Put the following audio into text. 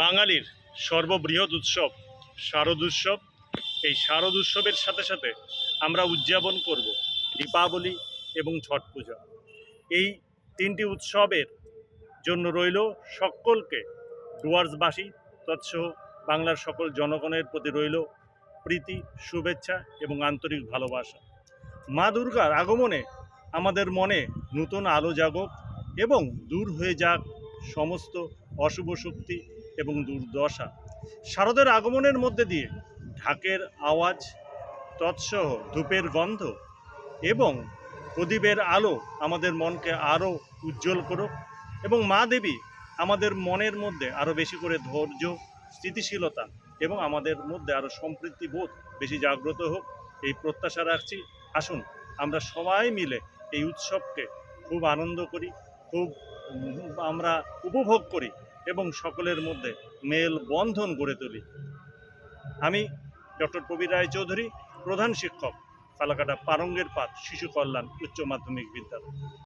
বাঙালির সর্ববৃহৎ উৎসব, শারদ উৎসব। এই শারদ উৎসবের সাথে সাথে আমরা উদযাপন করব দীপাবলি এবং ছট পূজা। এই তিনটি উৎসবের জন্য রইল সকলকে ডুয়ার্সবাসী তৎসহ বাংলার সকল জনগণের প্রতি রইল প্রীতি, শুভেচ্ছা এবং আন্তরিক ভালোবাসা। মা দুর্গার আগমনে আমাদের মনে নূতন আলো জাগক এবং দূর হয়ে যাক সমস্ত অশুভ শক্তি এবং দুর্দশা। শারদের আগমনের মধ্যে দিয়ে ঢাকের আওয়াজ, তৎসহ ধূপের গন্ধ এবং প্রদীপের আলো আমাদের মনকে আরও উজ্জ্বল করুক এবং মা দেবী আমাদের মনের মধ্যে আরও বেশি করে ধৈর্য, স্থিতিশীলতা এবং আমাদের মধ্যে আরও সম্পৃক্তি বোধ বেশি জাগ্রত হোক। এই প্রত্যাশা রাখছি। আসুন, আমরা সবাই মিলে এই উৎসবকে খুব আনন্দ করি, খুব আমরা উপভোগ করি। এবং সকলের মধ্যে মেল বন্ধন গড়ে তুলি। আমি ডক্টর কবির রায়চৌধুরী প্রধান শিক্ষক, ফালাকাটা পারঙ্গের পাত শিশু কল্যাণ উচ্চ মাধ্যমিক বিদ্যালয়।